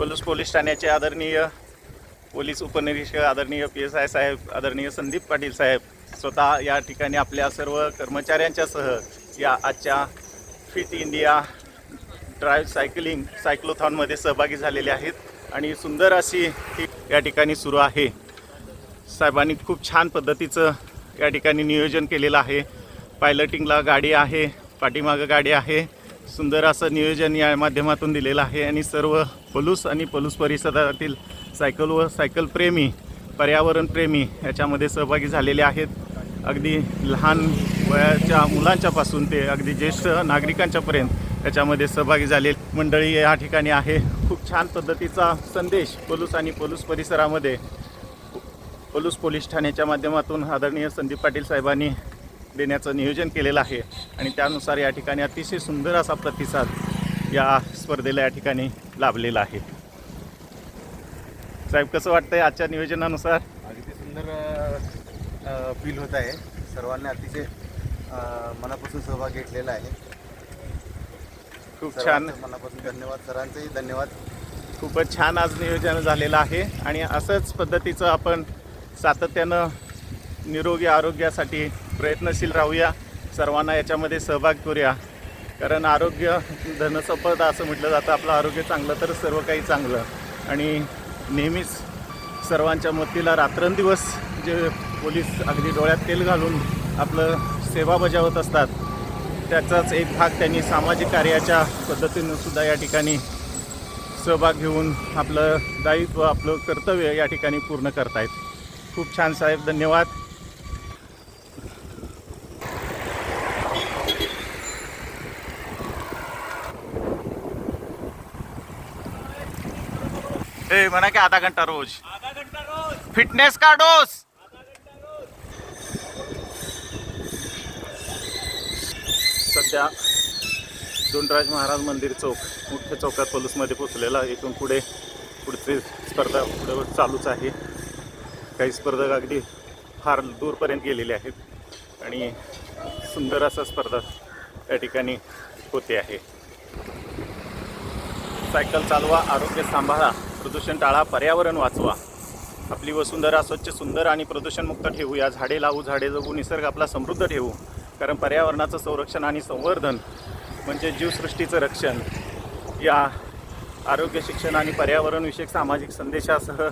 Palus police ठाण्याचे आदरणीय police उपनिरीक्षक आदरणीय पी एस आय साहेब आदरणीय संदीप पाटील साहेब स्वतः या ठिकाणी आपल्या सर्व कर्मचाऱ्यांच्यासह या आजच्या फिट इंडिया ड्राईव्ह सायकलिंग सायक्लोथॉनमध्ये सहभागी झालेले आहेत आणि सुंदर अशी ही या ठिकाणी सुरू आहे. साहेबांनी खूप छान पद्धतीचं या ठिकाणी नियोजन केलेलं आहे. पायलटिंगला गाडी आहे पाठीमागं गाडी आहे. सुंदर असं नियोजन या माध्यमातून दिलेलं आहे आणि सर्व पलूस आणि पलूस परिसरातील सायकल व सायकल प्रेमी पर्यावरणप्रेमी याच्यामध्ये सहभागी झालेले आहेत. अगदी लहान वयाच्या मुलांच्यापासून ते अगदी ज्येष्ठ नागरिकांच्यापर्यंत याच्यामध्ये सहभागी झाले. मंडळी या ठिकाणी आहे. खूप छान पद्धतीचा संदेश पलूस आणि पलूस परिसरामध्ये. पलूस पोलीस ठाण्याच्या माध्यमातून आदरणीय संदीप पाटील साहेबांनी देण्याचं नियोजन केलेलं आहे आणि त्यानुसार या ठिकाणी अतिशय सुंदर असा प्रतिसाद या स्पर्धेला या ठिकाणी लाभलेला आहे. साहेब कसं वाटतंय आजच्या नियोजनानुसार? अगदी सुंदर फील होत आहे. सर्वांनी अतिशय मनापासून सहभाग घेतलेला आहे. खूप छान. मनापासून धन्यवाद. सरांचेही धन्यवाद. खूपच छान आज नियोजन झालेलं आहे आणि असंच पद्धतीचं आपण सातत्यानं निरोगी आरोग्यासाठी प्रयत्नशील राहूया. सर्वांना याच्यामध्ये सहभाग करूया. कारण आरोग्य धनसंपदा असं म्हटलं जातं. आपलं आरोग्य चांगलं तर सर्व काही चांगलं. आणि नेहमीच सर्वांच्या मतीला रात्रंदिवस जे पोलीस अगदी डोळ्यात तेल घालून आपलं सेवा बजावत असतात त्याचाच एक भाग त्यांनी सामाजिक कार्याच्या पद्धतीनं सुद्धा या ठिकाणी सहभाग घेऊन आपलं दायित्व आपलं कर्तव्य या ठिकाणी पूर्ण करतायत. खूप छान साहेब धन्यवाद. ए म्हणा की आधा घंटा रोज. फिटनेस का डोस? सध्या दोनराज महाराज मंदिर चौक मुख्य चौकात पलूसमध्ये पोचलेला इथून पुढे पुढची स्पर्धा पुढे चालूच आहे. काही स्पर्धक अगदी फार दूरपर्यंत गेलेले आहेत. आणि सुंदर असा स्पर्धा या ठिकाणी होते आहे. सायकल चालवा आरोग्य सांभाळा. प्रदूषण टाळा पर्यावरण वाचवा. आपली वसुंधरा स्वच्छ सुंदर आणि प्रदूषणमुक्त ठेवूया झाडे लावू झाडे जगू निसर्ग आपला समृद्ध ठेवू. कारण पर्यावरणाचं संरक्षण आणि संवर्धन म्हणजे जीवसृष्टीचं रक्षण. या आरोग्य शिक्षण आणि पर्यावरणविषयक सामाजिक संदेशासह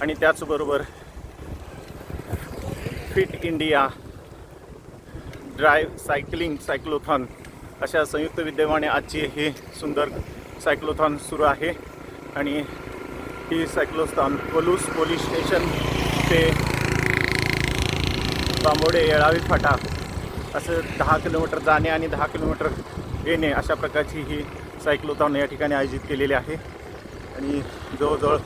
आणि त्याचबरोबर fit India drive cycling cyclothon अशा संयुक्त विद्यमाने आजची ही सुंदर सायक्लोथॉन सुरू आहे. आणि ही सायक्लोस्थान पलूस पोलीस स्टेशन ते बांबोडे येळावी फाटा. असं दहा किलोमीटर जाणे आणि दहा किलोमीटर येणे अशा प्रकारची ही सायक्लोथॉन या ठिकाणी आयोजित केलेली आहे. आणि जवळजवळ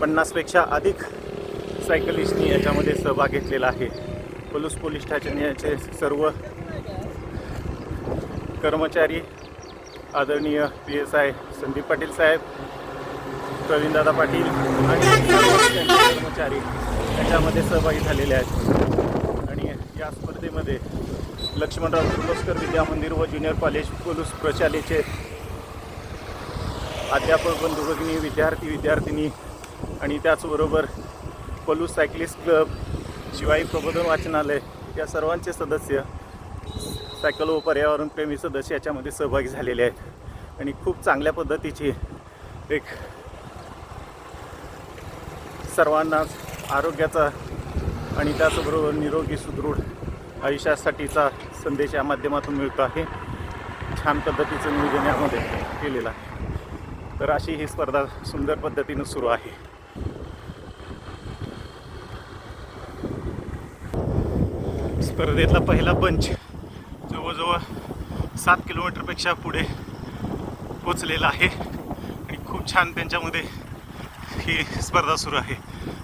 पन्नासपेक्षा अधिक सायकलिस्टनी याच्यामध्ये सहभाग घेतलेला आहे. पोलूस पोलीस ठाण्याचे सर्व कर्मचारी आदरणीय P S I Sandeep Patil साहेब प्रवीणदादा पाटील आणि कर्मचारी याच्यामध्ये सहभागी झालेले आहेत. आणि या स्पर्धेमध्ये लक्ष्मणराव किर्लोस्कर विद्या मंदिर व ज्युनियर कॉलेज पोलूस प्रशालेचे अध्यापक बंधू भगिनी विद्यार्थी विद्यार्थिनी आणि त्याचबरोबर पलूस सायकलिस्ट क्लब शिवाई प्रबोधन वाचनालय या सर्वांचे सदस्य सायकल व पर्यावरणप्रेमी सदस्य याच्यामध्ये सहभागी झालेले आहेत. आणि खूप चांगल्या पद्धतीची एक सर्वांना आरोग्याचा आणि त्याचबरोबर निरोगी सुदृढ आयुष्यासाठीचा संदेश या माध्यमातून मिळतो आहे. छान पद्धतीचं नियोजन यामध्ये केलेलं आहे. तर अशी ही स्पर्धा सुंदर पद्धतीनं सुरू आहे. स्पर्धेतला पहिला पंच सात किलोमीटरपेक्षा पुढे पोचलेला आहे. आणि खूप छान त्यांच्यामध्ये ही स्पर्धा सुरू आहे.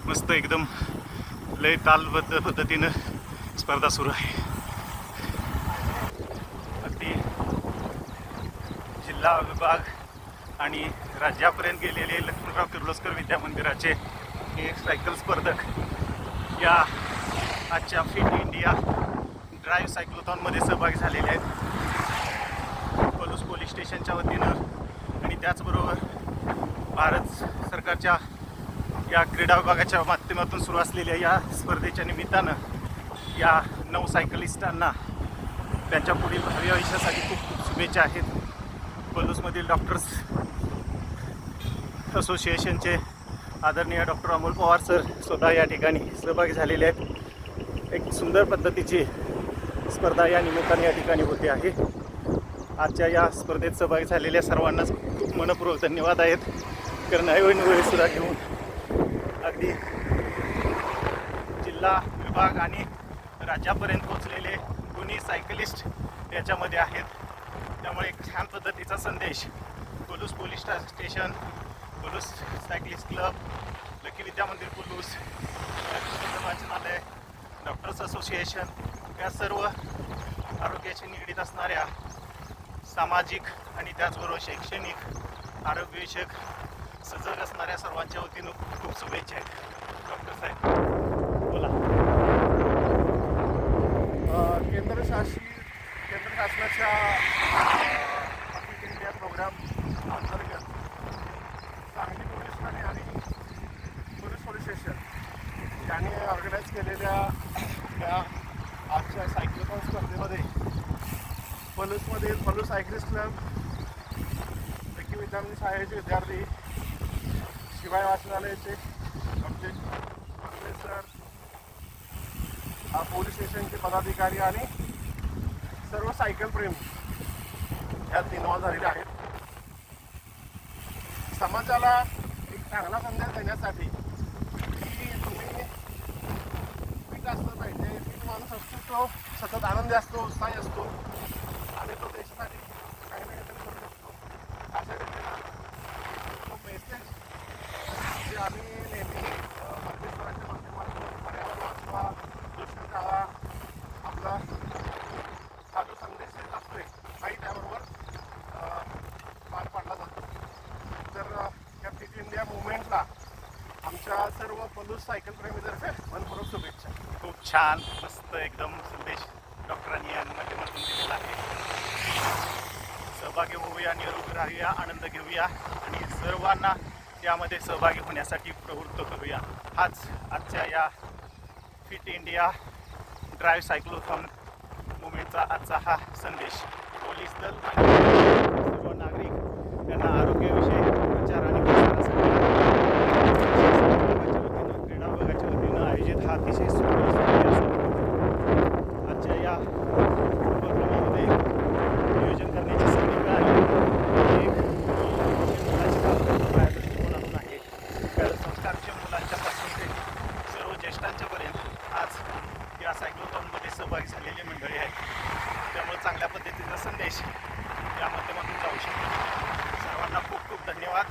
मस्त एकदम लय तालबद्ध पद्धतीनं स्पर्धा सुरू आहे. अगदी जिल्हा विभाग आणि राज्यापर्यंत गेलेले लक्ष्मणराव किर्लोस्कर विद्या मंदिराचे हे सायकल स्पर्धक या आजच्या फिट इंडिया ड्राईव्ह सायक्लोथॉनमध्ये सहभागी झालेले आहेत. पोलीस स्टेशनच्या वतीनं आणि त्याचबरोबर भारत सरकारच्या या क्रीडा विभागाच्या माध्यमातून सुरू असलेल्या या स्पर्धेच्या निमित्तानं या नऊ सायकलिस्टांना त्यांच्या पुढील भावी आयुष्यासाठी खूप खूप शुभेच्छा आहेत. पलूसमधील डॉक्टर्स असोसिएशनचे आदरणीय डॉक्टर अमोल पवार सर स्वतः या ठिकाणी सहभागी झालेले आहेत. एक सुंदर पद्धतीची स्पर्धा या निमित्ताने या ठिकाणी होते आहे. आजच्या या स्पर्धेत सहभागी झालेल्या सर्वांनाच खूप मनपूर्वक धन्यवाद आहेत. कारण ऐवण सुद्धा घेऊन अगदी जिल्हा विभाग आणि राज्यापर्यंत पोहोचलेले दोन्ही सायकलिस्ट याच्यामध्ये आहेत. त्यामुळे एक छान पद्धतीचा संदेश. Palus police station Palus cyclist club Lucky Vidya Mandir Palus वाचनालय डॉक्टर्स असोसिएशन या सर्व आरोग्याशी निगडीत असणाऱ्या सामाजिक आणि त्याचबरोबर शैक्षणिक आरोग्यविषयक सजग असणाऱ्या सर्वांच्या वतीनं खूप खूप शुभेच्छा आहेत. डॉक्टर साहेब बोला. केंद्र शासित केंद्र शासनाच्या अ, फिट इंडिया प्रोग्राम अंतर्गत सांगली पोलीस ठाणे आणि पोलीस पोलीस स्टेशन यांनी ऑर्गनाईज केलेल्या या आजच्या सायक्लोथॉन स्पर्धेमध्ये पलूसमधील पलूस सायकलिस्ट क्लब देखील विद्यार्थी शाळेचे विद्यार्थी शिवाय वाचनालयाचे आमचे सर पोलीस स्टेशनचे पदाधिकारी आणि सर्व सायकल प्रेमी यात इन्व्हॉल्व झालेले आहेत. समाजाला एक चांगला संदेश देण्यासाठी की तुम्ही फिट असलं पाहिजे फिट माणूस असतो तो सतत आनंदी असतो उत्साही असतो आणि तो देशासाठी काही ना काहीतरी करू शकतो अशा रीतीनं तो मेसेज जे आम्ही नेहमी अ, परमेश्वराच्या माध्यमातून पर्यावरण वाचवा दूषण टाळा आपला हा जो संदेश देत असतोय काही त्याबरोबर अ, पार पाडला जातो तर अ, या फिट इंडिया मुवमेंटला आमच्या सर्व पलूस सायकल प्रेमीतर्फे मनपूर्वक शुभेच्छा खूप छान मस्त एकदम संदेश. डॉक्टरांनी या माध्यमातून दिलेला आहे. सहभागी होऊया निरोगी राहूया आनंद घेऊया आणि सर्वांना यामध्ये सहभागी होण्यासाठी प्रवृत्त करूया. हाच आजच्या या फिट इंडिया ड्राईव्ह सायक्लोथॉन मुवमेंटचा आजचा हा संदेश. पोलीस दल आणि सर्व नागरिक यांना आरोग्यविषयी प्रचार आणि प्रसारासाठी विभागाच्या वतीनं क्रीडा विभागाच्या वतीनं आयोजित हा अतिशय सुंदर स्पर्धा असेल. आजच्या या उपक्रमामध्ये नियोजन करण्याची संधी मिळाली एक मुलाची बाब या दृष्टिकोनातून आहे तर संस्कारच्या मुलांच्या पासून ते सर्व ज्येष्ठांच्यापर्यंत आज या सायक्लोथॉनमध्ये सहभागी झालेली मंडळी आहेत त्यामुळे चांगल्या पद्धतीचा संदेश या माध्यमातून जाऊ शकतो सर्वांना खूप खूप धन्यवाद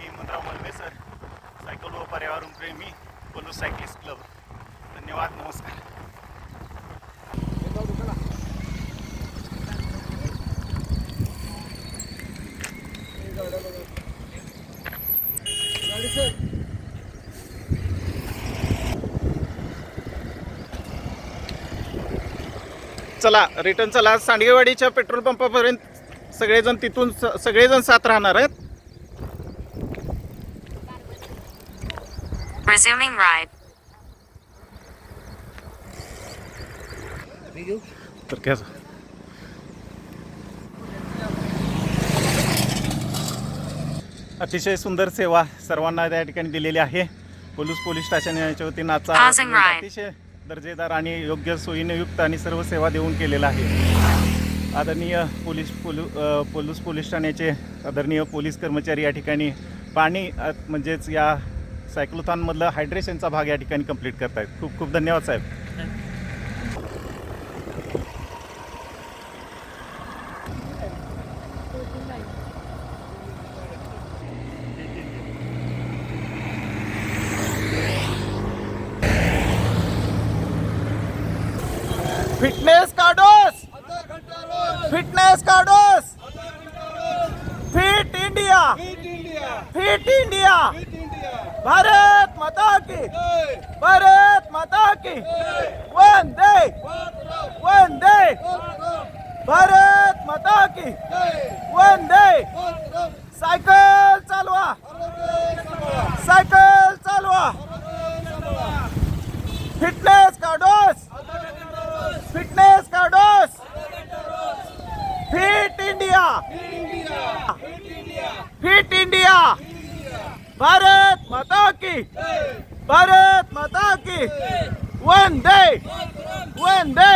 मी मुद्राव मलमे सर. सायकल व पर्यावरण प्रेमी बोलू सायकलिस्ट क्लब धन्यवाद नमस्कार. चला रिटर्न चला. सांडगेवाडीच्या पेट्रोल पंपापर्यंत सगळेजण तिथून स- सगळेजण साथ राहणार आहेत. Resuming ride. तर काय अतिशय सुंदर सेवा सर्वांना त्या ठिकाणी दिलेली आहे पोलीस पोलीस स्टेशन याच्या वतीनं आजचा. अतिशय दर्जेदार आणि योग्य सोयीने युक्त आणि सर्व सेवा देऊन केलेला आहे आदरणीय पोलीस पोलू पोलीस पोलीस ठाण्याचे आदरणीय पोलीस कर्मचारी या ठिकाणी पाणी म्हणजेच या सायक्लोथॉनमधलं हायड्रेशनचा भाग या ठिकाणी कंप्लीट करतायत. खूप खूप धन्यवाद साहेब. फिटनेस भारत माता की भारत माता की वंदे वंदे भारत माता की वंदे सायकल चालवा सायकल चालवा फिटनेस का डोस फिटनेस का dose fit India fit India Bharat Mata की भारत माता की वंदे वंदे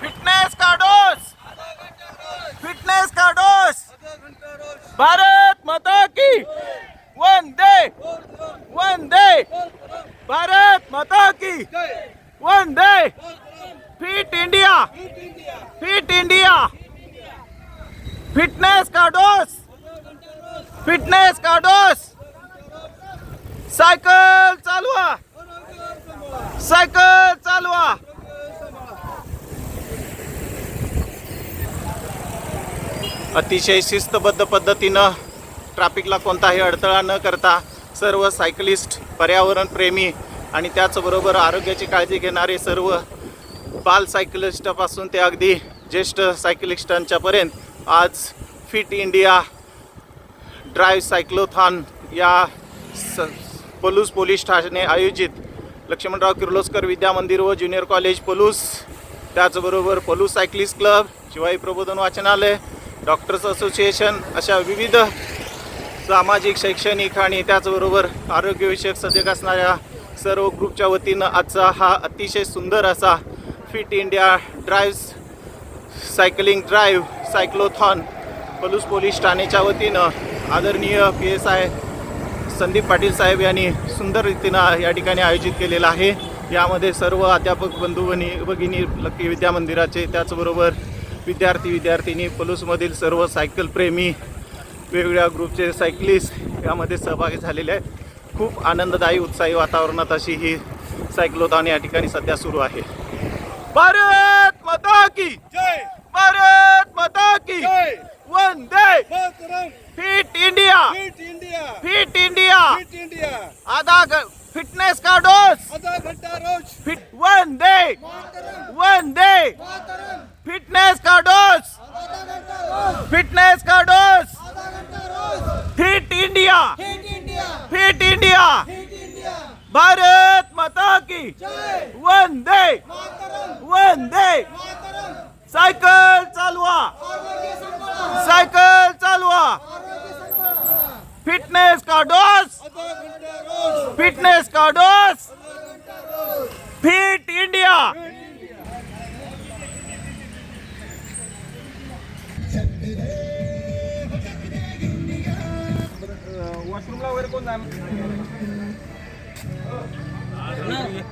फिटनेस का डोस फिटनेस का डोस भारत माता की। वंदे। वंदे। भारत माता की। Vande. Fit India. Fit India. Fitness का डोस। फिटनेस का डोस। सायकल चालवा। सायकल चालवा। अतिशय शिस्तबद्ध पद्धतीनं ट्रॅफिकला कोणताही अडथळा न करता सर्व सायकलिस्ट पर्यावरणप्रेमी आणि त्याचबरोबर आरोग्याची काळजी घेणारे सर्व बाल सायकलिस्टापासून ते अगदी ज्येष्ठ सायकलिस्टांच्यापर्यंत आज फिट इंडिया ड्राईव्ह सायक्लोथॉन या स पलूस पोलीस ठाणे आयोजित लक्ष्मणराव किर्लोस्कर विद्या मंदिर व ज्युनियर कॉलेज पलूस त्याचबरोबर पलूस सायक्लिस्ट क्लब शिवाई प्रबोधन वाचनालय डॉक्टर्स असोसिएशन अशा विविध सामाजिक शैक्षणिक आणि त्याचबरोबर आरोग्यविषयक सजग असणाऱ्या सर्व ग्रुपच्या वतीनं आजचा हा अतिशय सुंदर असा fit India drive cycling drive cyclothon Palus police ठाणेच्या वतीनं आदरणीय P S I Sandeep Patil साहेब यांनी सुंदर रीतीनं या ठिकाणी आयोजित केलेलं आहे. यामध्ये सर्व अध्यापक बंधू भगिनी भगिनी लक्की विद्यामंदिराचे त्याचबरोबर विद्यार्थी विद्यार्थिनी पलूसमधील सर्व सायकल प्रेमी वेगवेगळ्या ग्रुपचे सायकलिस्ट यामध्ये सहभागी झालेले आहेत. खूप आनंददायी उत्साही वातावरणात अशी ही सायक्लोथॉन या ठिकाणी सध्या सुरू आहे. भारत माता की! जय! भारत माता की! जय! Vande! Fit India! Fit India! Fit India! Fit India! आधा फिटनेस का डोस आधा घंटा रोज! फिट वंदे! वंदे! मातरम! फिटनेस का डोस फिटनेस का dose fit India. Fit India. Bharat Mata की। वंदे। वंदे। सायकल चालवा। सायकल चालवा। फिटनेस का फिटनेस का फिट 嗯嗯。那。